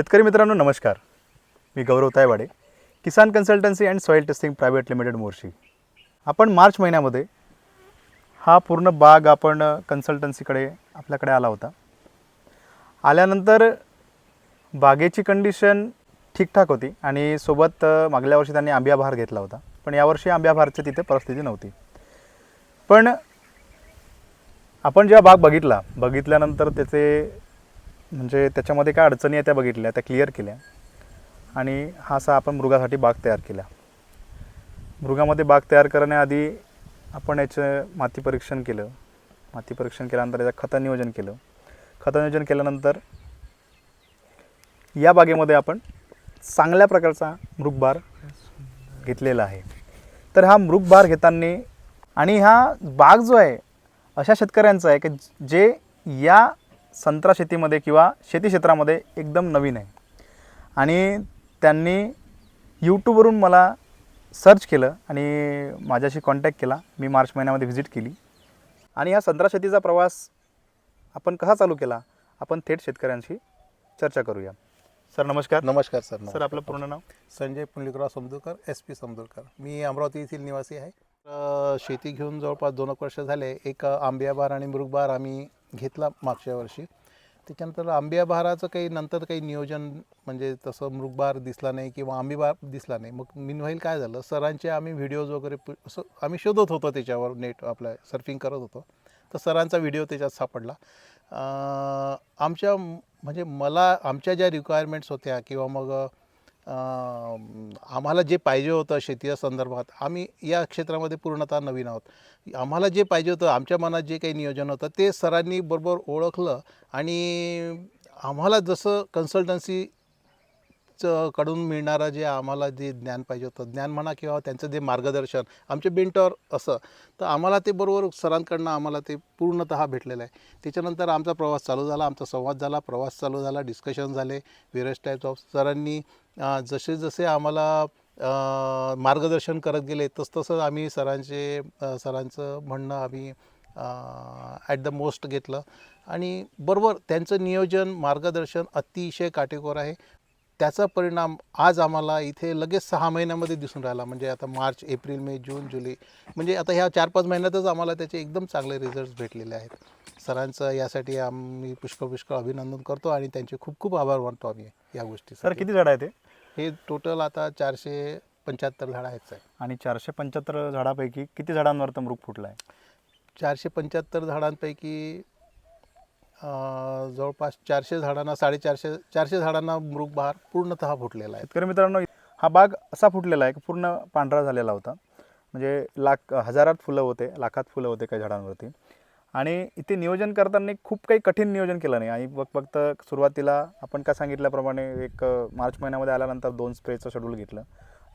शेतकरी मित्रांनो नमस्कार. मी Gaurav Taywade Kisan consultancy and soil testing private limited Morshi. आपण मार्च महिन्यामध्ये हा पूर्ण बाग आपण कन्सल्टन्सीकडे आपल्याकडे आला होता. आल्यानंतर बागेची कंडिशन ठीकठाक होती आणि सोबत मागल्या वर्षी त्यांनी आंब्याभार घेतला होता. पण यावर्षी आंब्याभारची तिथे परिस्थिती नव्हती. पण आपण जेव्हा बाग बघितला बघितल्यानंतर त्याचे म्हणजे त्याच्यामध्ये काय अडचणी आहे त्या बघितल्या त्या क्लिअर केल्या. आणि हा असा आपण मृगासाठी बाग तयार केला. मृगामध्ये बाग तयार करण्याआधी आपण याचं माती परीक्षण केलं. माती परीक्षण केल्यानंतर याचं खतं नियोजन केलं. खतं नियोजन केल्यानंतर या बागेमध्ये आपण चांगल्या प्रकारचा मृगबार घेतलेला आहे. तर हा मृगबार घेताना आणि हा बाग जो आहे अशा शेतकऱ्यांचा आहे की जे या संत्रा शेतीमध्ये किंवा शेती क्षेत्रामध्ये एकदम नवीन आहे. आणि त्यांनी यूट्यूबवरून मला सर्च केलं आणि माझ्याशी कॉन्टॅक्ट केला. मी मार्च महिन्यामध्ये व्हिजिट केली. आणि हा संत्रा शेतीचा प्रवास आपण कसा चालू केला आपण थेट शेतकऱ्यांशी चर्चा करूया. सर नमस्कार. नमस्कार सर. सर. आपलं पूर्ण नाव? संजय पुंडलिकराव समजूरकर एस पी समजूरकर मी अमरावती येथील निवासी आहे. शेती घेऊन जवळपास दोन एक वर्ष झाले एक आंबियाबार आणि मृगबार आम्ही घेतला मागच्या वर्षी. त्याच्यानंतर आंबियाबहाराचं काही नंतर काही नियोजन म्हणजे तसं मृगबार दिसला नाही किंवा आंबीबार दिसला नाही. मग मिनवाईल काय झालं? सरांचे आम्ही व्हिडिओज वगैरे असं आम्ही शोधत होतो त्याच्यावर नेट आपल्या सर्फिंग करत होतो. तर सरांचा व्हिडिओ त्याच्यात सापडला. आमच्या म्हणजे मला आमच्या ज्या रिक्वायरमेंट्स होत्या किंवा मग आम्हाला जे पाहिजे होतं शेतीच्या संदर्भात आम्ही या क्षेत्रामध्ये पूर्णतः नवीन आहोत. आम्हाला जे पाहिजे होतं आमच्या मनात जे काही नियोजन होतं ते सरांनी बरोबर ओळखलं आणि आम्हाला जसं कन्सल्टन्सी कडून मिळणारं जे आम्हाला जे ज्ञान पाहिजे होतं ज्ञान म्हणा किंवा त्यांचं जे मार्गदर्शन आमचे बेंटॉर असं तर आम्हाला ते बरोबर सरांकडनं आम्हाला ते पूर्णतः भेटलेलं आहे. त्याच्यानंतर आमचा प्रवास चालू झाला आमचा संवाद झाला प्रवास चालू झाला डिस्कशन झाले व्हेरियस टाईप्स ऑफ सरांनी जसे जसे आम्हाला मार्गदर्शन करत गेले तसतसं आम्ही सरांचे सरांचं म्हणणं आम्ही ॲट द मोस्ट घेतलं. आणि बरोबर त्यांचं नियोजन मार्गदर्शन अतिशय काटेकोर आहे. त्याचा परिणाम आज आम्हाला इथे लगेच सहा महिन्यामध्ये दिसून राहिला. म्हणजे आता मार्च एप्रिल मे जून जुलै. म्हणजे आता ह्या चार पाच महिन्यातच आम्हाला त्याचे एकदम चांगले रिझल्ट भेटलेले आहेत. सरांचं यासाठी आम्ही पुष्कळ पुष्कळ अभिनंदन करतो आणि त्यांचे खूप खूप आभार मानतो आम्ही या गोष्टी सर किती झाडं आहे ते हे टोटल आता चारशे पंच्याहत्तर झाडं आहेत साहेब. आणि चारशे पंच्याहत्तर झाडापैकी किती झाडांवर तर मृग फुटला आहे चारशे पंच्याहत्तर झाडांपैकी जवळपास चारशे झाडांना साडेचारशे चारशे झाडांना मृगबहार पूर्णतः फुटलेला आहे. शेतकरी मित्रांनो हा बाग असा फुटलेला आहे की पूर्ण पांढरा झालेला होता. म्हणजे लाख हजारात फुलं होते लाखात फुलं होते काही झाडांवरती. आणि इथे नियोजन करताना खूप काही कठीण नियोजन केलं नाही. आणि बघ फक्त सुरुवातीला आपण का सांगितल्याप्रमाणे एक मार्च महिन्यामध्ये आल्यानंतर दोन स्प्रेचं शेड्यूल घेतलं.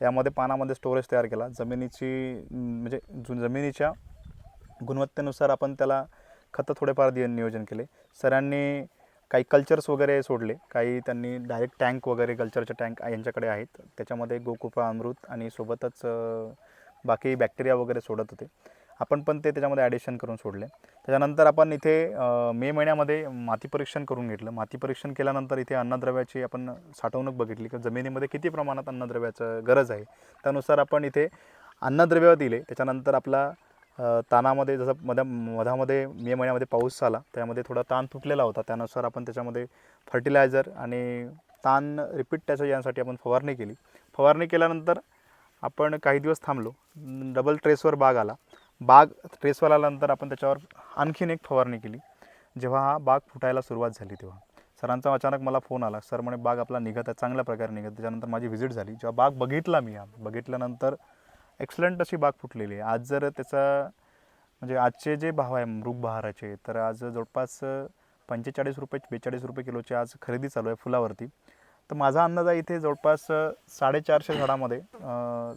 यामध्ये पानामध्ये स्टोरेज तयार केला. जमिनीची म्हणजे जु- जमिनीच्या गुणवत्तेनुसार आपण त्याला खतं थोडेफार दि नियोजन केले. सरांनी काही कल्चर्स वगैरे सोडले. काही त्यांनी डायरेक्ट टँक वगैरे कल्चरचे टँक यांच्याकडे आहेत. त्याच्यामध्ये गोकुपा अमृत आणि सोबतच बाकी बॅक्टेरिया वगैरे सोडत होते. आपण पण ते त्याच्यामध्ये ॲडिशन करून सोडले. त्याच्यानंतर आपण इथे मे महिन्यामध्ये माती परीक्षण करून घेतलं. माती परीक्षण केल्यानंतर इथे अन्नद्रव्याची आपण साठवणूक बघितली. की जमिनीमध्ये किती प्रमाणात अन्नद्रव्याचं गरज आहे. त्यानुसार आपण इथे अन्नद्रव्य दिले. त्याच्यानंतर आपला तानामध्ये जसं मधा मधामध्ये मे महिन्यामध्ये पाऊस झाला त्यामध्ये थोडा ताण तुटलेला होता. त्यानुसार आपण त्याच्यामध्ये फर्टिलायझर आणि ताण रिपीट त्याच्या यासाठी आपण फवारणी केली. फवारणी केल्यानंतर आपण काही दिवस थांबलो. डबल ट्रेसवर बाग आला. बाग ट्रेसवर आल्यानंतर आपण त्याच्यावर आणखीन एक फवारणी केली. जेव्हा हा बाग फुटायला सुरुवात झाली तेव्हा. सरांचा अचानक मला फोन आला. सर म्हणे बाग आपला निघत आहे चांगल्या प्रकारे निघत त्याच्यानंतर माझी व्हिजिट झाली. जेव्हा बाग बघितला मी हा बघितल्यानंतर एक्सलंट अशी बाग फुटलेली आहे. आज जर त्याचा म्हणजे आजचे जे भाव आहे मृग बहाराचे तर आज जवळपास पंचेचाळीस रुपये बेचाळीस रुपये किलोची आज खरेदी चालू आहे फुलावरती. तर माझा अंदाज आहे इथे जवळपास साडेचारशे झाडामध्ये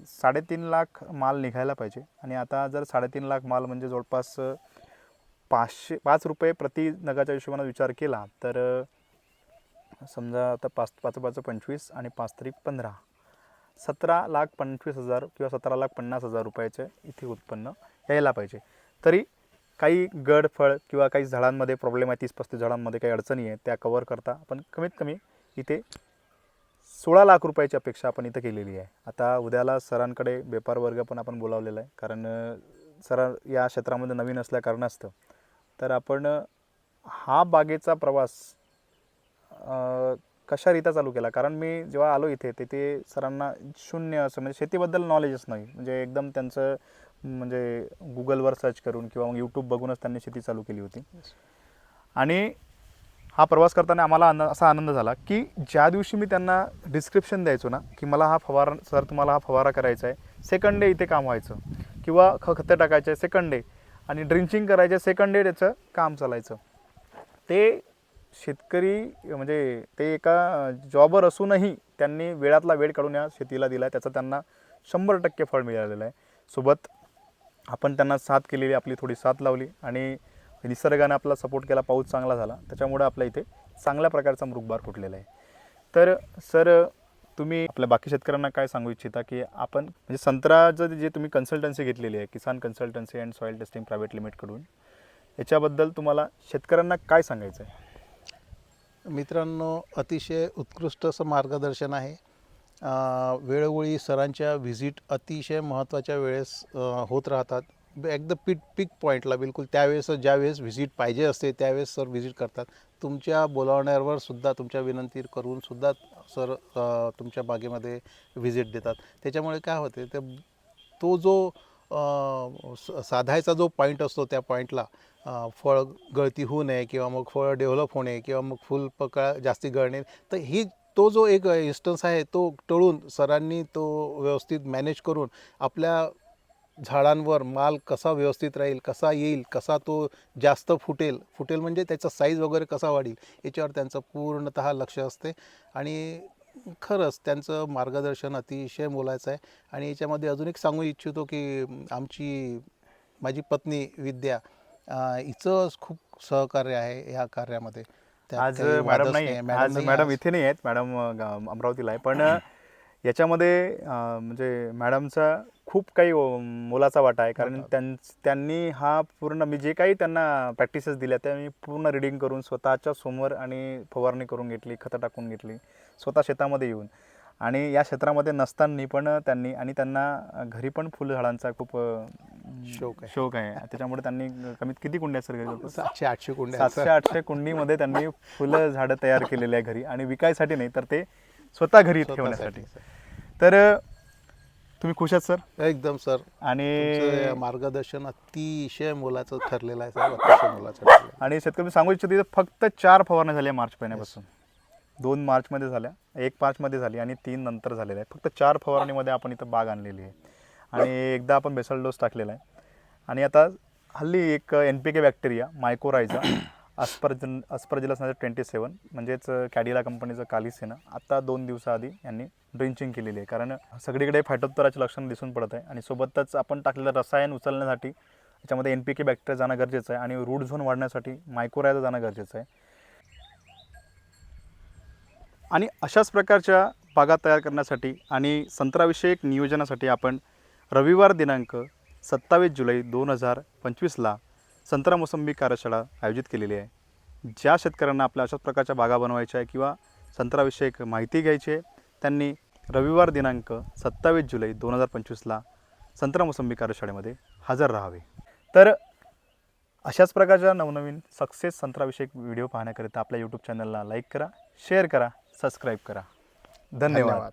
साडेतीन लाख माल निघायला पाहिजे. आणि आता जर साडेतीन लाख माल म्हणजे जवळपास पाचशे पाच रुपये प्रति नगाच्या हिशोबाने विचार केला तर समजा आता पाच पाच पाच पंचवीस आणि पाच तरी पंधरा. सतरा लाख पंचवीस हजार किंवा सतरा लाख पन्नास हजार रुपयाचे इथे उत्पन्न यायला पाहिजे. तरी काही गड फळ किंवा काही झाडांमध्ये प्रॉब्लेम आहे तीस पस्तीस झाडांमध्ये काही अडचणी आहे त्या कवर करता आपण कमीत कमी इथे सोळा लाख रुपयाची अपेक्षा आपण इथं केलेली आहे. आता उद्याला सरांकडे व्यापार वर्ग पण आपण बोलावलेला आहे कारण सर या क्षेत्रामध्ये नवीन असल्या कारणास्तव. तर आपण हा बागेचा प्रवास कशारीत्या चालू केला? कारण मी जेव्हा आलो इथे तिथे सरांना शून्य असं म्हणजे शेतीबद्दल नॉलेजच नाही. म्हणजे एकदम त्यांचं म्हणजे गुगलवर सर्च करून किंवा मग यूट्यूब बघूनच त्यांनी शेती चालू केली होती. आणि हा प्रवास करताना आम्हाला आन असा आनंद झाला की ज्या दिवशी मी त्यांना डिस्क्रिप्शन द्यायचो ना की मला हा फवारा सर तुम्हाला हा फवारा करायचा आहे सेकंड डे इथे काम व्हायचं. किंवा ख खतं आहे सेकंड डे आणि ड्रिंचिंग करायचं सेकंड डे त्याचं काम चालायचं. ते शेतकरी म्हणजे ते एका जॉबर असूनही त्यांनी वेळातला वेळ काढून या शेतीला दिला आहे. त्याचं त्यांना शंभर टक्के फळ मिळालेलं आहे. सोबत आपण त्यांना साथ केलेली आपली थोडी साथ लावली आणि निसर्गाने आपला सपोर्ट केला पाऊस चांगला झाला. त्याच्यामुळे आपल्या इथे चांगल्या प्रकारचा मृगबार फुटलेला आहे. तर सर तुम्ही आपल्या बाकी शेतकऱ्यांना काय सांगू इच्छिता की आपण म्हणजे संत्राचं जे तुम्ही कन्सल्टन्सी घेतलेली आहे Kisan consultancy and soil testing private लिमिटकडून याच्याबद्दल तुम्हाला शेतकऱ्यांना काय सांगायचं आहे? मित्रांनो अतिशय उत्कृष्ट असं मार्गदर्शन आहे. वेळोवेळी सरांच्या व्हिजिट अतिशय महत्त्वाच्या वेळेस होत राहतात. एकदम पिट पिक पॉईंटला बिलकुल. त्यावेळेस ज्यावेळेस व्हिजिट पाहिजे असते त्यावेळेस सर व्हिजिट करतात. तुमच्या बोलावण्यावर सुद्धा तुमच्या विनंती करून सुद्धा सर तुमच्या बागेमध्ये व्हिजिट देतात. त्याच्यामुळे काय होते ते तो जो साधायचा जो पॉईंट असतो त्या पॉईंटला फळ गळती होऊ नये किंवा मग फळ डेव्हलप होणे किंवा मग फुल पकळा जास्ती गळणे तर ही तो जो एक इन्स्टन्स आहे तो टळून सरांनी तो व्यवस्थित मॅनेज करून आपल्या झाडांवर माल कसा व्यवस्थित राहील कसा येईल कसा तो जास्त फुटेल फुटेल म्हणजे त्याचा साईज वगैरे कसा वाढेल याच्यावर त्यांचं पूर्णत लक्ष असते. आणि खरंच त्यांचं मार्गदर्शन अतिशय मोलाचं आहे. आणि याच्यामध्ये अजून एक सांगू इच्छितो की आमची माझी पत्नी विद्या हिचं खूप सहकार्य आहे ह्या कार्यामध्ये. आज मॅडम नाही आज मॅडम. इथे नाही आहेत मॅडम अमरावतीला आहे. पण याच्यामध्ये म्हणजे मॅडमचा खूप काही मोलाचा वाटा आहे. कारण त्यां त्यांनी हा पूर्ण मी जे काही त्यांना प्रॅक्टिसेस दिल्या त्या मी पूर्ण रिडिंग करून स्वतःच्या समोर आणि फवारणी करून घेतली खतं टाकून घेतली स्वतः शेतामध्ये येऊन. आणि या क्षेत्रामध्ये नसताना पण त्यांनी आणि त्यांना घरी पण फुलझाडांचा खूप शौक आहे. शौक आहे. त्याच्यामुळे त्यांनी कमीत किती कुंड्या सर सातशे आठशे कुंड्या सातशे आठशे कुंडीमध्ये त्यांनी फुलं झाडं तयार केलेली आहे घरी. आणि विकायसाठी नाही तर ते स्वतः घरी ठेवण्यासाठी. तर तुम्ही खुश आहात सर? सर. एकदम सर. आणि मार्गदर्शन अतिशय मोलाचं ठरलेलं आहे साहेब अतिशय मोलाचं. आणि शेतकरी मी सांगू इच्छितो फक्त चार फवारण्या झाल्या मार्च महिन्यापासून. दोन मार्चमध्ये झाल्या एक मार्चमध्ये झाली आणि तीन नंतर झालेल्या आहे फक्त चार फवारणीमध्ये आपण इथं बाग आणलेली आहे. आणि एकदा आपण बेसल डोस टाकलेला आहे. आणि आता हल्ली एक N P K bacteria mycorrhiza अस्परजन aspergillus twenty seven. म्हणजेच कॅडिला कंपनीचं कालिसेनं आहे आत्ता दोन दिवसाआधी यांनी ड्रिंचिंग केलेली आहे. कारण सगळीकडे फायटोत्तराचे लक्षण दिसून पडत आहे आणि सोबतच आपण टाकलेलं रसायन उचलण्यासाठी त्याच्यामध्ये एन पी के बॅक्टेरिया जाणं गरजेचं आहे आणि रूट झोन वाढण्यासाठी मायक्रोरायझा जाणं गरजेचं आहे. आणि अशाच प्रकारच्या बागा तयार करण्यासाठी आणि संत्राविषयक नियोजनासाठी आपण रविवार दिनांक सत्तावीस जुलै दोन हजार पंचवीसला संत्रा मोसंबी कार्यशाळा आयोजित केलेली आहे. ज्या शेतकऱ्यांना आपल्या अशाच प्रकारच्या बागा बनवायच्या आहे किंवा संत्राविषयक माहिती घ्यायची आहे त्यांनी रविवार दिनांक सत्तावीस जुलै दोन हजार पंचवीसला संत्रा मोसंबी कार्यशाळेमध्ये हजर राहावे. तर अशाच प्रकारच्या नवनवीन सक्सेस संत्राविषयक व्हिडिओ पाहण्याकरिता आपल्या यूट्यूब चॅनलला लाईक करा शेअर करा सबस्क्राईब करा. धन्यवाद. धन्यवाद.